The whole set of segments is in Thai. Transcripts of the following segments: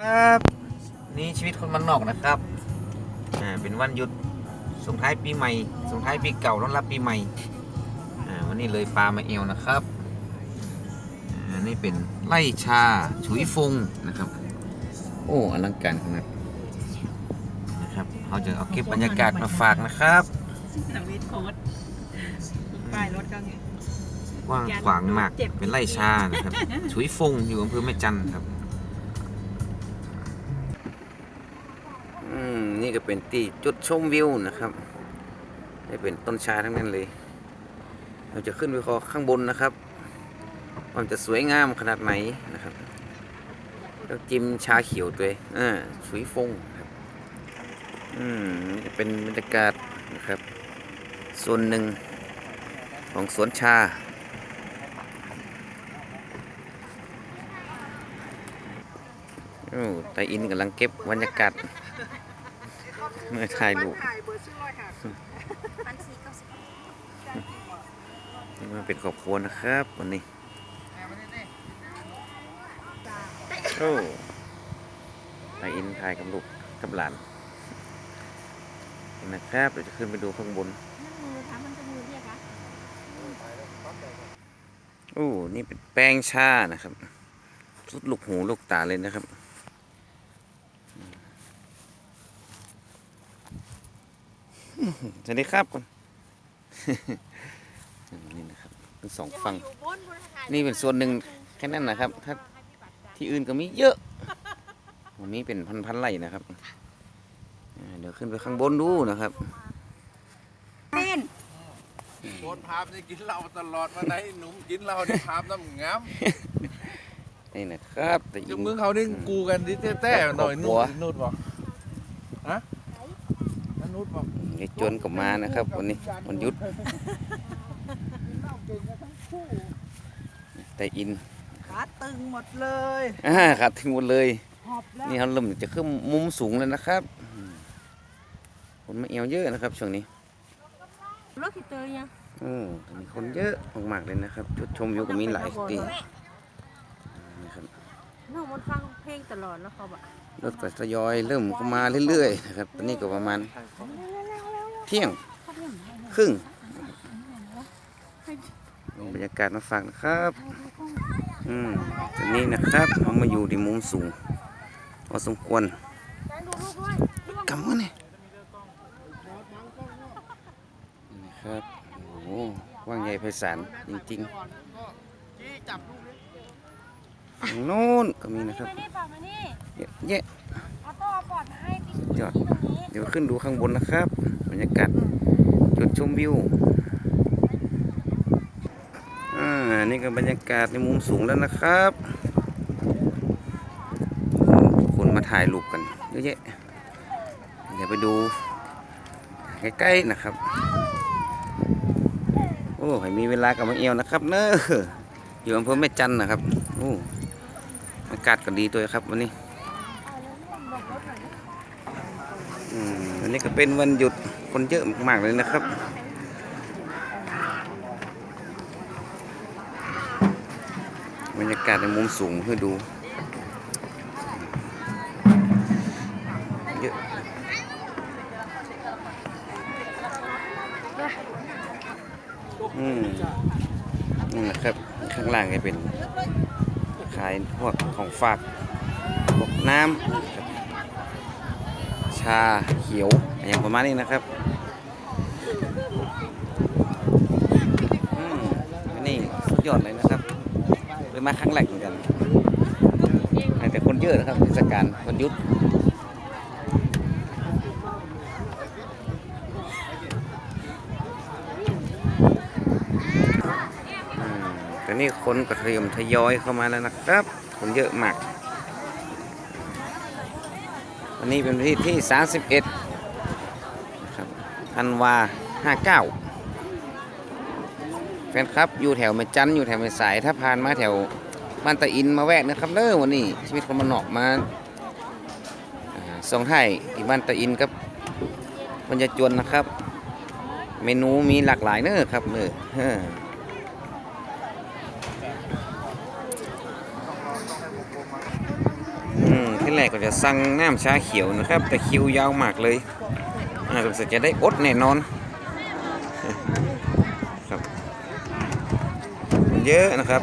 ครับนี่ชีวิตคนมันนอกนะครับอ่าเป็นวันหยุดส่งท้ายปีใหม่ส่งท้ายปีเก่าต้อนรับปีใหม่อ่าวันนี้เลยปลามาเอวนะครับอ่านี่เป็นไล่ชาฉุยฟงนะครับ โอ้อลังการขนาดนะครับเขาจะเอาเก็บบรรยากาศมาฝากนะครับทวิตโค้ดป้ายรถก็ไงกว้างขวางมากเป็นไล่ชานะครับฉุยฟงอยู่อำเภอแม่จันทร์ครับ ก็เป็นที่จุดชมวิวนะครับนี่เป็นต้นชาทั้งนั้นเลย เราจะขึ้นไปขอข้างบนนะครับมันจะสวยงามขนาดไหนนะครับแล้วจิ้มชาเขียวด้วยอ่าฉุยฟงครับ อืมจะเป็นบรรยากาศนะครับ ส่วนหนึ่งของสวนชาโอ้ไตอินกำลังเก็บบรรยากาศ มื่อถ่ายรูปนี่มาเป็นครอบครัวนะครับ วันนี้ โอ้ไตอินถ่ายกับลูกกับหลานเห็นะครับเดี๋ยวจะขึ้นไปดูข้างบนโอ้ นี่เป็นแป้งชานะครับ สุดลูกหูลูกตาเลยนะครับ สวัสดีครับก่อนนี่นะครับเป็นสองฝั่งนี่เป็นส่วนหนึ่งแค่นั้นนะครับ ถ้าที่อื่นก็มีเยอะ วันนี้เป็นพันๆไร่นะครับอ่าเดี๋ยวขึ้นไปข้างบนดูนะครับเต้นโคตรภาพนี่กินเหล้าตลอดมาได้หนุ่มกินเหล้านี่ภาพน้ำงามนี่นะครับแต่จุงมึงเขานี่กูกันดิแต้ๆหน่อยนู่นนู่นบอกฮะนั่นนู่นบอก ยายจวนก็มานะครับ วันนี้วันหยุดแต่อินขาตึงหมดเลยอ่าครับทิ้งหมดเลย หอบแล้วนี่เขาเริ่มจะขึ้นมุมสูงแล้วนะครับอืมคนมาเอวเยอะนะครับช่วงนี้รถที่เตยยังอืมมีคนเยอะมากๆเลยนะครับจุดชมวิวก็มีหลายที่นะครับน้องมันฟังเพลงตลอดแล้วเขาบอกรถก็ทยอยเริ่มเข้ามาเรื่อยๆนะครับตอนนี้ก็ประมาณ เที่ยงครึ่งบรรยากาศมาฝากนะครับ อืมตอนนี้นะครับเรามาอยู่ที่มุมสูงพอสมควรกำกันเนี่ยนี่นะครับ โอ้โหกว่างใหญ่ไพศาลจริงๆฝั่งโน้นก็มีนะครับนี่ป่ะมานี่เยอะแยะเอาโต้เอาปอดมาให้ติ๊กยอดตรงนี้เดี๋ยวขึ้นดูข้างบนนะครับบ รรยากาศจุดชมวิวอ่านี่ก็บรรยากาศในมุมสูงแล้วนะครับคนมาถ่ายรูปกันเยอะแยะเดี๋ยวไปดูใกล้ๆนะครับ โอ้ยมีเวลากับมาเอวนะครับ เนอะอยู่อำเภอแม่จันทน์นะครับ โอ้อากาศก็ดีตัวครับวันนี้ อืมวั นี้ก็เป็นวันหยุดคนเยอะมากๆเลยนะครับ บรรยากาศในมุมสูงเพื่อดู เยอะอืมนี่นะครับ ข้างล่างก็เป็นขายพวกของฝากพวกน้ำ ชาเขียวอย่างประมาณนี้นะครับอืมนี่สุดยอดเลยนะครับเลยมาครั้งแรกเหมือนกัน แต่คนเยอะนะครับเทศกาลวันยุดอืมแต่นี่คนก็เริ่มทยอยเข้ามาแล้วนะครับ คนเยอะมาก วันนี้เป็นที่ที่ 31ครับธันวา59แฟนครับอยู่แถวแม่จันอยู่แถวแม่สายถ้าผ่านมาแถวบ้านตะอินมาแวะนะครับเด้อวันนี้ชีวิตคนมันนอกมาส่งให้ที่บ้านตะอินกับบรรยจวนนะครับ เมนูมีหลากหลายเนอะครับเนอะเอออืมที่ แรกก็จะสั่งน้ำชาเขียวนะครับ แต่คิวยาวมากเลยอ่าสงสัยจะได้อดแน่นอนครับคนเยอะนะครับ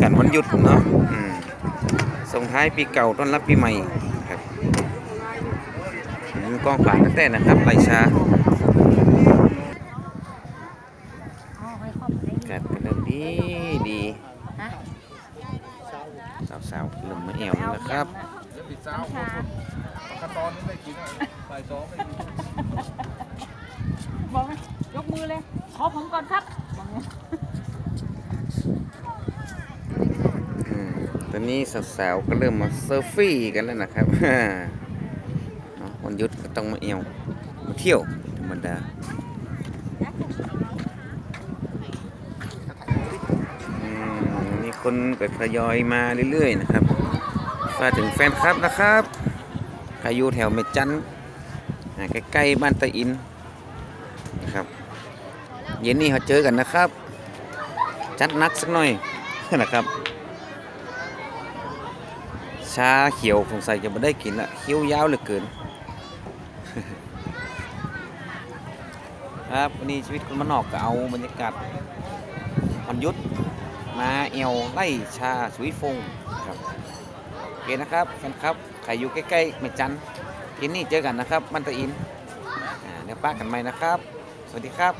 กันวันหยุดเนาะอืมส่งท้ายปีเก่าต้อนรับปีใหม่ครับอืมกองขวางตั้งแต่นะครับไหลชาอ๋อให้ครอบได้กัดกันเริ่มดีดีฮะสาวๆเริ่มมาแอวแล้วนะครับ เดี๋ยวปิดเช้าขั้นตอนนี้ได้กินอะบ่ายสองได้กินบอกไหมยกมือเลย ขอผมก่อนครับบอกไงอืมตอนนี้สาวๆก็เริ่มมาเซอร์ฟี่กันแล้วนะครับ เนาะวันหยุดก็ต้องมาเอวมาเที่ยวธรรมดา อืมมีคนก็ทยอยมาเรื่อยๆนะครับ ฝากถึงแฟนคลับนะครับใครอยู่แถวเมจันใกล้ๆบ้านตะอินนะครับ เย็นนี้เขาเจอกันนะครับ จัดนักสักหน่อยนะครับ ชาเขียวสงสัยจะไม่ได้กินละเคี้ยวยาวเหลือเกิน ครับวันนี้ชีวิตคนมานอกก็เอาบรรยากาศวันยุดมาเอวไล่ชาสุยฟง เคนะครับแฟนครับใครอยู่ใกล้ๆเมจันอินนี่เจอกันนะครับ มันตะอินเดี๋ยวป้ากันใหม่นะครับ สวัสดีครับ